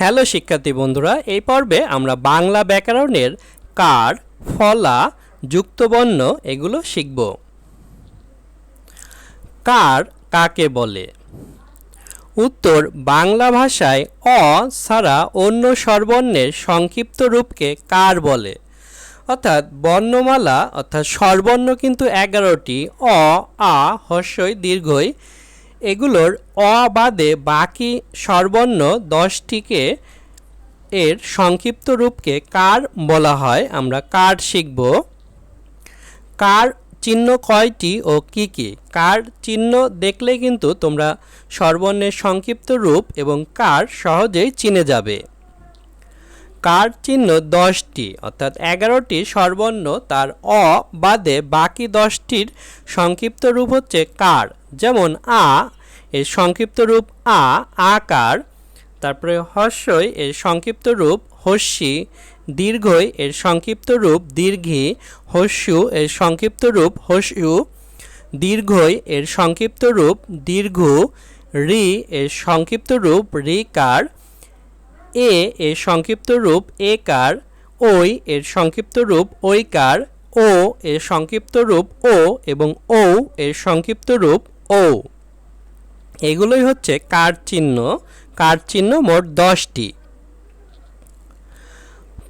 Hello শিক্ষার্থী বন্ধুরা, এই পর্বে আমরা বাংলা ব্যাকরণের কার, ফলা, যুক্তবর্ণ এগুলো শিখব। কার কাকে বলে? উত্তর, বাংলা ভাষায় অ ছাড়া অন্য স্বরবর্ণের সংক্ষিপ্ত রূপকে কার বলে। অর্থাৎ বর্ণমালা, অর্থাৎ স্বরবর্ণ কিন্তু এগারোটি, অ, আ, হর্ষই, দীর্ঘই এগুলোর অ বাকি স্বরবর্ণ দশটিকে এর সংক্ষিপ্ত রূপকে কার বলা হয়? আমরা কার শিখব। কার চিহ্ন কয়টি ও কি কি? কার চিহ্ন দেখলে কিন্তু তোমরা স্বরবর্ণের সংক্ষিপ্ত রূপ এবং কার সহজেই চিনে যাবে। কার চিহ্ন দশটি, অর্থাৎ এগারোটি সর্বর্ণ তার অ বাদে বাকি দশটির সংক্ষিপ্ত রূপ হচ্ছে কার, যেমন আ, এর সংক্ষিপ্ত রূপ আ, আকার, তারপরে হর্ষই, এর সংক্ষিপ্ত রূপ হস্যি, দীর্ঘই, এর সংক্ষিপ্ত রূপ দীর্ঘি, হস্যু, এর সংক্ষিপ্ত রূপ হস্যু, দীর্ঘই, এর সংক্ষিপ্ত রূপ দীর্ঘ, রি, এর সংক্ষিপ্ত রূপ রিকার এ এর সংক্ষিপ্ত রূপ একার ওই এর সংক্ষিপ্ত রূপ ঐকার ও এর সংক্ষিপ্ত রূপ ও এবং ও এর সংক্ষিপ্ত রূপ ও এগুলোই হচ্ছে কার চিহ্ন। কার চিহ্ন মোট দশটি।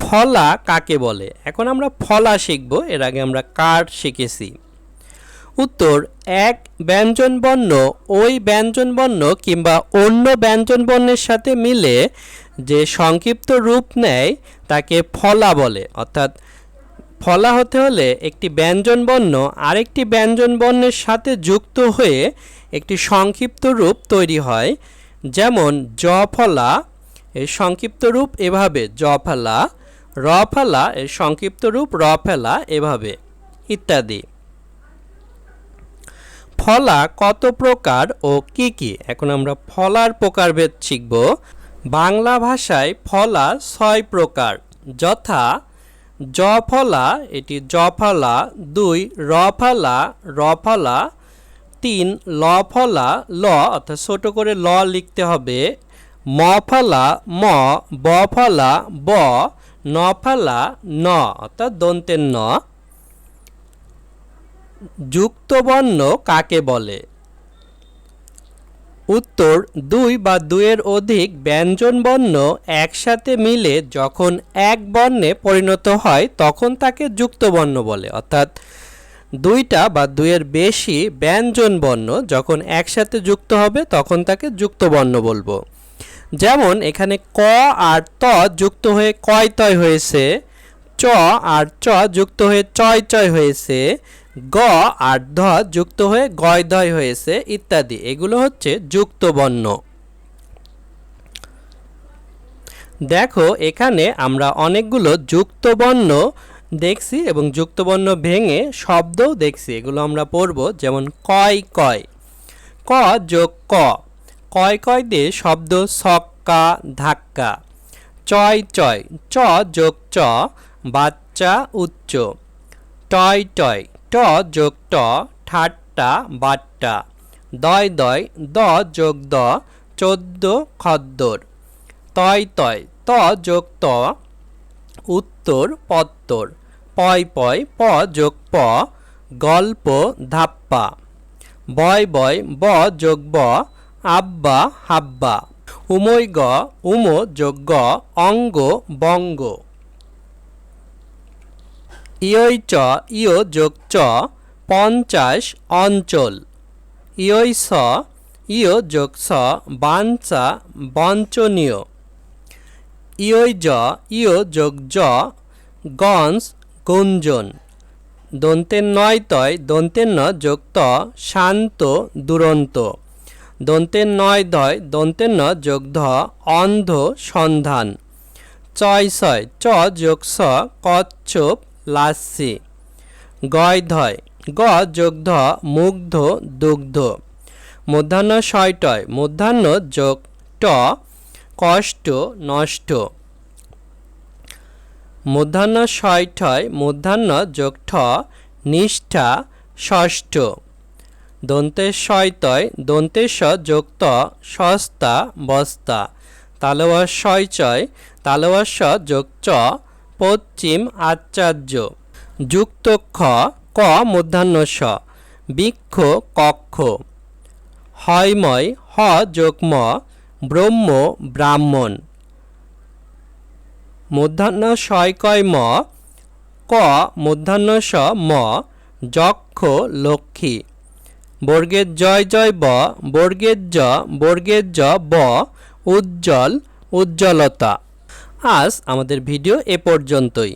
ফলা কাকে বলে? এখন আমরা ফলা শিখব। এর আগে আমরা কার শিখেছি। উত্তর, এক ব্যঞ্জনবর্ণ ওই ব্যঞ্জনবর্ণ কিংবা অন্য ব্যঞ্জনবর্ণের সাথে মিলে যে সংক্ষিপ্ত রূপ নেয়, তাকে ফলা বলে। অর্থাৎ ফলা হতে হলে একটি ব্যঞ্জনবর্ণ আরেকটি ব্যঞ্জনবর্ণের সাথে যুক্ত হয়ে একটি সংক্ষিপ্ত রূপ তৈরি হয়। যেমন, জ ফলা এর সংক্ষিপ্ত রূপ এভাবে, জ ফলা, র ফলা এর সংক্ষিপ্ত রূপ, র ফেলা এভাবে, ইত্যাদি। ফলা কত প্রকার ও কি কি? এখন আমরা ফলার প্রকারভেদ শিখব। বাংলা ভাষায় ফলা ছয় প্রকার। যথা, জ ফলা, এটি জ ফলা, দুই র ফলা র ফলা, তিন ল ফলা, ল, অর্থাৎ ছোট করে ল লিখতে হবে। ম ফলা, ম, ব ফলা, ব, ন ফলা, ন, অর্থাৎ দন্তের ন। যুক্তবর্ণ কাকে বলে? উত্তর, দুই বা দুইয়ের অধিক ব্যঞ্জনবর্ণ একসাথে মিলে যখন এক বর্ণে পরিণত হয়, তখন তাকে যুক্তবর্ণ বলে। অর্থাৎ দুইটা বা দুইয়ের বেশি ব্যঞ্জনবর্ণ যখন একসাথে যুক্ত হবে, তখন তাকে যুক্তবর্ণ বলব। যেমন, এখানে ক আর ত যুক্ত হয়ে কয় তয় হয়েছে, চ আর চ যুক্ত হয়ে চয় চয় হয়েছে গ আর ধ যুক্ত হয়ে গয় দয় হয়েছে ইত্যাদি। এগুলো হচ্ছে যুক্ত বর্ণ। দেখো, এখানে আমরা অনেকগুলো যুক্ত বর্ণ দেখছি এবং যুক্তবর্ণ ভেঙে শব্দও দেখছি। এগুলো আমরা পড়ব, যেমন কয় কয়। ক যোগ ক। কয় কয় দিয়ে শব্দ সক্কা, ধাক্কা। চয় চয়। চ যোগ চ, বাচ্চা, উচ্চ। টয় টয়। ট যোগ ট, ঠাট্টা, বাট্টা। দয় দয়, দ যোগ দ, চোদ্দ, খদ্দর। তয় তয়, ত যোগ ত, উত্তর, পত্তর। পয় পয়, প যোগ প, গল্প, ধাপ্পা। বয় বয়, ব যোগ ব, আব্বা, হাব্বা। উময় গ, উম যোগ গ, অঙ্গ, বঙ্গ। ইয়ই চ, ইয় যোগ চ, পঞ্চাশ অঞ্চল। ইয়ই স, ইয় যোগ স, বাঞ্চা বঞ্চনীয় ইয়ই জ, ইয় যোগ জ, গঞ্জ, গুঞ্জন। দন্তের নয় তয় দন্তের ন যোগ ত, শান্ত, দুরন্ত। দন্তের নয় দয় দন্তের ন যোগ ধ, অন্ধ, সন্ধান। চয় ছয় চ যোগ স, কচ্ছপ লাস্যি গয় ধয় গ যোগ ধ মুগ্ধ, দুগ্ধ। মধ্যাহ্ন ছয়টয় মধ্যাহ্ন যোগ। ট, কষ্ট, নষ্ট। মধ্যাহ্ন ছয়টয় মধ্যাহ্ন যোগ ঠ, নিষ্ঠা, ষষ্ঠ। দন্তের শয়তয়। যোগ ত সস্তা, বস্তা। তালবাস শয় চয় তালবাস যোগ চ পশ্চিম আচার্য যুক্ত খ, ক মূর্ধান্য স বৃক্ষ, কক্ষ। হয়ময়, হ যোগ ম ব্রহ্ম, ব্রাহ্মণ। শয় কয় ম? ক মূর্ধান্য স ম, যক্ষ, লক্ষ্মী। বর্গের জয় জয় ব, বর্গের জ বর্গের জ, ব, উজ্জ্বল, উজ্জ্বলতা। আজ আমাদের ভিডিও এ পর্যন্তই।